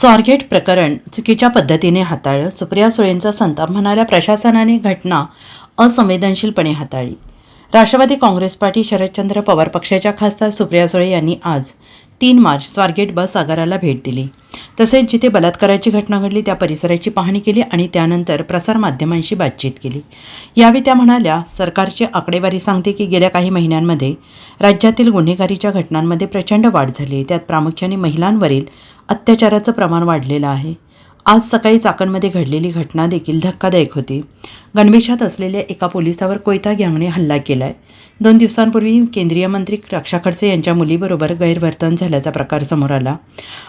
स्वारगेट प्रकरण चुकीच्या पद्धतीने हाताळलं. सुप्रिया सुळेंचा संताप म्हणाल्या प्रशासनाने घटना असंवेदनशीलपणे हाताळली. राष्ट्रवादी काँग्रेस पार्टी शरदचंद्र पवार पक्षाच्या खासदार सुप्रिया सुळे यांनी आज तीन मार्च स्वारगेट बस आगाराला भेट दिली. तसेच जिथे बलात्काराची घटना घडली त्या परिसराची पाहणी केली आणि त्यानंतर प्रसारमाध्यमांशी बातचीत केली. यावेळी त्या म्हणाल्या सरकारची आकडेवारी सांगते की गेल्या काही महिन्यांमध्ये राज्यातील गुन्हेगारीच्या घटनांमध्ये प्रचंड वाढ झाली आहे. त्यात प्रामुख्याने महिलांवरील अत्याचाराचं प्रमाण वाढलेलं आहे. आज सकाळी चाकणमध्ये घडलेली घटना देखील धक्कादायक होती. गणवेशात असलेल्या एका पोलिसावर कोयता गँगने हल्ला केलाय. दोन दिवसांपूर्वी केंद्रीय मंत्री रक्षा खडसे यांच्या मुलीबरोबर गैरवर्तन झाल्याचा प्रकार समोर आला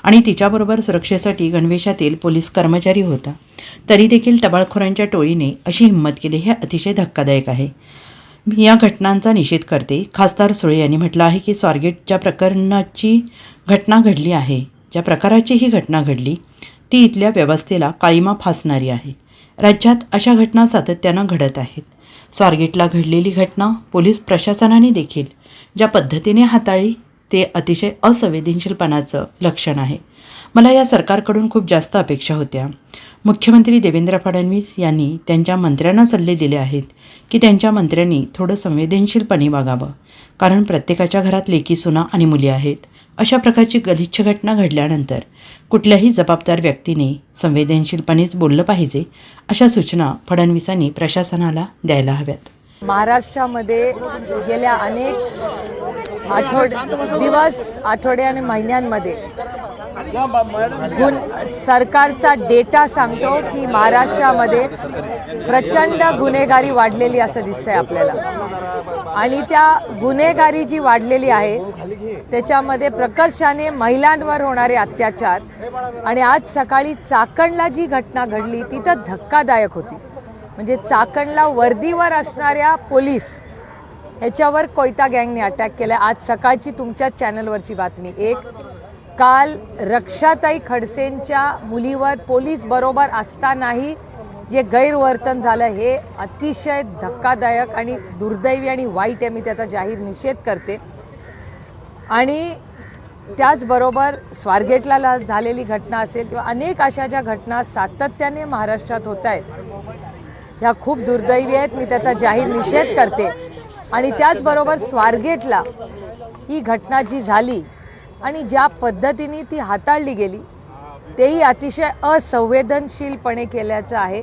आणि तिच्याबरोबर सुरक्षेसाठी गणवेशातील पोलीस कर्मचारी होता. तरी देखील टबाळखोरांच्या टोळीने अशी हिंमत केली हे अतिशय धक्कादायक आहे. मी या घटनांचा निषेध करते खासदार सुळे यांनी म्हटलं आहे की स्वारगेटच्या प्रकरणाची घटना घडली आहे. ज्या प्रकाराची ही घटना घडली ती इथल्या व्यवस्थेला काळीमा फासणारी आहे. राज्यात अशा घटना सातत्यानं घडत आहेत. स्वारगेटला घडलेली घटना पोलीस प्रशासनाने देखील ज्या पद्धतीने हाताळली ते अतिशय असंवेदनशीलपणाचं लक्षण आहे. मला या सरकारकडून खूप जास्त अपेक्षा होत्या. मुख्यमंत्री देवेंद्र फडणवीस यांनी त्यांच्या मंत्र्यांना सल्ले दिले आहेत की त्यांच्या मंत्र्यांनी थोडं संवेदनशीलपणे वागावं. कारण प्रत्येकाच्या घरात लेकी सुना आणि मुली आहेत. अशा प्रकारची गलिच्छ घटना घडल्यानंतर कुठल्याही जबाबदार व्यक्तीने संवेदनशीलपणेच बोललं पाहिजे अशा सूचना फडणवीसांनी प्रशासनाला द्यायला हव्यात. महाराष्ट्रामध्ये गेल्या अनेक आठवड दिवस आठवडे आणि महिन्यांमध्ये सरकारचा डेटा सांगतो की महाराष्ट्रामध्ये प्रचंड गुन्हेगारी वाढलेली असं दिसतंय आपल्याला. आणि त्या गुन्हेगारी जी वाढलेली आहे त्याच्यामध्ये प्रकर्षाने महिलांवर होणारे अत्याचार आणि आज सकाळी चाकणला जी घटना घडली ती तर धक्कादायक होती. म्हणजे चाकणला वर्दीवर असणाऱ्या पोलीस ह्याच्यावर कोयता गँगने अटॅक केला. आज सकाळची तुमच्या चॅनलवरची बातमी एक. काल रक्षाताई खडसेंच्या मुलीवर पोलीस बरोबर असतानाही जे गैरवर्तन झालं हे अतिशय धक्कादायक आणि दुर्दैवी आणि वाईट आहे मी त्याचा जाहीर निषेध करते. आणि त्याचबरोबर स्वारगेटला ला- झालेली घटना असेल किंवा अनेक अशा ज्या घटना सातत्याने महाराष्ट्रात होत आहेत ह्या खूप दुर्दैवी आहेत मी त्याचा जाहीर निषेध करते. आणि त्याचबरोबर स्वारगेटला ही घटना जी झाली आणि ज्या पद्धतीने ती हाताळली गेली तेही अतिशय असंवेदनशीलपणे केल्याचं आहे.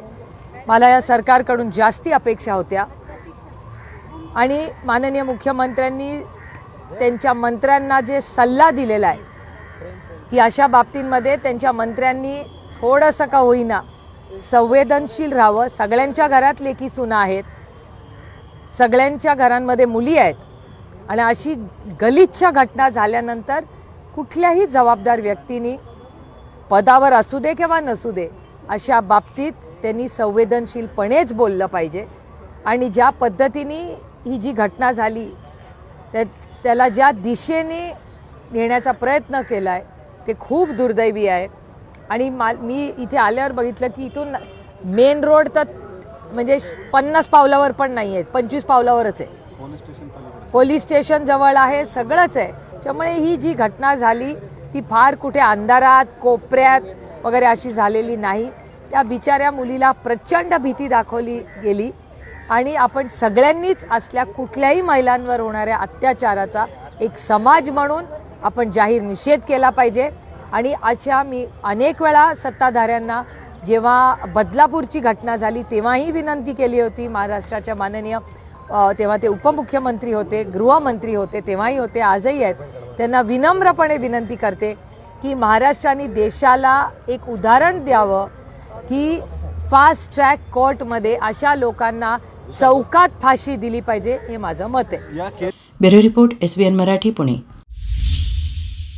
मला या सरकारकडून जास्ती अपेक्षा होत्या. आणि माननीय मुख्यमंत्र्यांनी त्यांच्या मंत्र्यांना जे सल्ला दिलेला आहे की अशा बाबतींमध्ये त्यांच्या मंत्र्यांनी थोडंसं का होईना संवेदनशील राहावं. सगळ्यांच्या घरात लेखी सुना आहेत. सगळ्यांच्या घरांमध्ये मुली आहेत. आणि अशी गलिच्छ घटना झाल्यानंतर कुठल्याही जबाबदार व्यक्तीने पदावर असू दे किंवा नसू दे अशा बाबतीत त्यांनी संवेदनशीलपणेच बोललं पाहिजे. आणि ज्या पद्धतीने ही जी घटना झाली त्या त्याला ज्या दिशेने नेण्याचा प्रयत्न केला आहे ते खूप दुर्दैवी आहे. आणि मा मी इथे आल्यावर बघितलं की इथून मेन रोड तर म्हणजे पन्नास पावलावर पण नाही आहे पंचवीस पावलावरच आहे. पोलीस स्टेशन जवळ आहे सगळंच आहे. त्यामुळे ही जी घटना झाली ती फार कुठे अंधारात कोपऱ्यात वगैरे अशी झालेली नाही. त्या बिचाऱ्या मुलीला प्रचंड भीती दाखवली गेली. आणि आपण सगळ्यांनीच असल्या कुठल्याही महिलांवर होणाऱ्या अत्याचाराचा एक समाज म्हणून आपण जाहीर निषेध केला पाहिजे. आणि अशा मी अनेक वेळा सत्ताधाऱ्यांना जेव्हा बदलापूरची घटना झाली तेव्हाही विनंती केली होती महाराष्ट्राच्या माननीय तेव्हा ते उपमुख्यमंत्री होते गृहमंत्री होते तेव्हाही होते आजही आहेत. त्यांना विनम्रपणे विनंती करते की महाराष्ट्राने देशाला एक उदाहरण द्यावं. की फास्ट ट्रॅक कोर्टमध्ये अशा लोकांना चौकात फाशी दिली पाहिजे हे माझं मत आहे. Bureau report S B N Marathi Pune.